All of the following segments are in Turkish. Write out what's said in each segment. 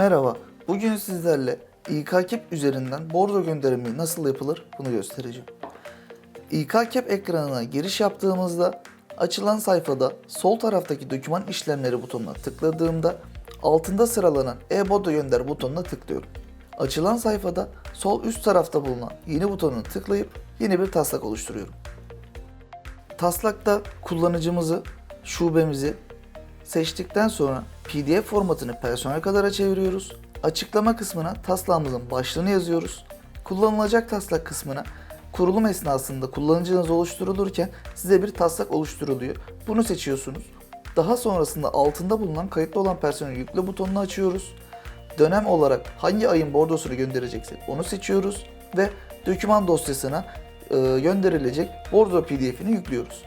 Merhaba, bugün sizlerle İKKEP üzerinden bordo gönderimi nasıl yapılır bunu göstereceğim. İKKEP ekranına giriş yaptığımızda açılan sayfada sol taraftaki doküman işlemleri butonuna tıkladığımda altında sıralanan e-bordo gönder butonuna tıklıyorum. Açılan sayfada sol üst tarafta bulunan yeni butonuna tıklayıp yeni bir taslak oluşturuyorum. Taslakta kullanıcımızı, şubemizi seçtikten sonra PDF formatını personel kadara çeviriyoruz. Açıklama kısmına taslağımızın başlığını yazıyoruz. Kullanılacak taslak kısmına kurulum esnasında kullanıcınız oluşturulurken size bir taslak oluşturuluyor. Bunu seçiyorsunuz. Daha sonrasında altında bulunan kayıtlı olan personel yükle butonunu açıyoruz. Dönem olarak hangi ayın bordosunu göndereceksek onu seçiyoruz ve doküman dosyasına e, gönderilecek bordo pdf'ini yüklüyoruz.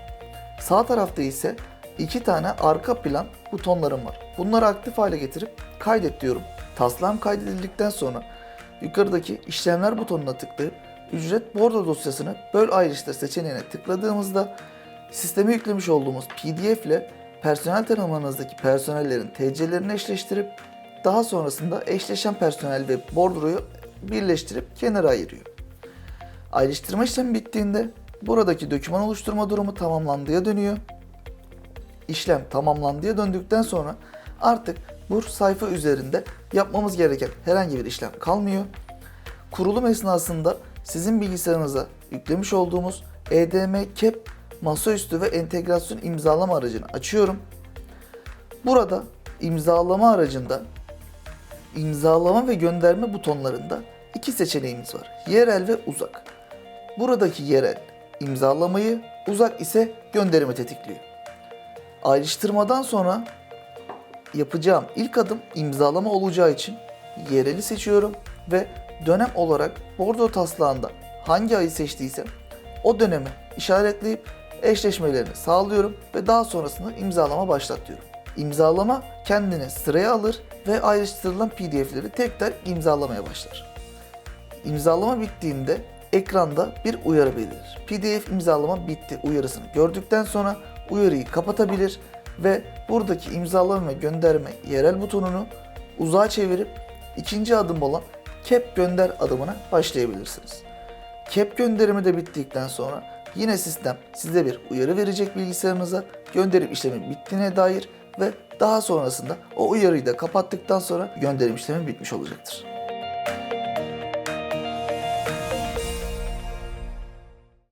Sağ tarafta ise iki tane arka plan butonlarım var. Bunları aktif hale getirip kaydet diyorum. Taslağım kaydedildikten sonra yukarıdaki işlemler butonuna tıklayıp ücret bordo dosyasını böl ayrıştır seçeneğine tıkladığımızda sisteme yüklemiş olduğumuz pdf ile personel tanımlarınızdaki personellerin TC'lerini eşleştirip daha sonrasında eşleşen personel ve bordroyu birleştirip kenara ayırıyor. Ayrıştırma işlemi bittiğinde buradaki doküman oluşturma durumu tamamlandıya dönüyor. İşlem tamamlandıya döndükten sonra artık bu sayfa üzerinde yapmamız gereken herhangi bir işlem kalmıyor. Kurulum esnasında sizin bilgisayarınıza yüklemiş olduğumuz E EDM CAP masaüstü ve entegrasyon imzalama aracını açıyorum. Burada imzalama aracında imzalama ve gönderme butonlarında iki seçeneğimiz var. Yerel ve uzak. Buradaki yerel imzalamayı, uzak ise gönderimi tetikliyor. Ayrıştırmadan sonra yapacağım ilk adım imzalama olacağı için yereli seçiyorum ve dönem olarak bordo taslağında hangi ayı seçtiysem o dönemi işaretleyip eşleşmelerini sağlıyorum ve daha sonrasında imzalama başlat diyorum. İmzalama kendini sıraya alır ve ayrıştırılan pdf'leri tekrar imzalamaya başlar. İmzalama bittiğinde ekranda bir uyarı belirir. PDF imzalama bitti uyarısını gördükten sonra uyarıyı kapatabilir ve buradaki imzalama ve gönderme yerel butonunu uzağa çevirip ikinci adım olan cap gönder adımına başlayabilirsiniz. Cap gönderimi de bittikten sonra yine sistem size bir uyarı verecek bilgisayarınıza gönderim işlemi bittiğine dair ve daha sonrasında o uyarıyı da kapattıktan sonra gönderim işlemi bitmiş olacaktır.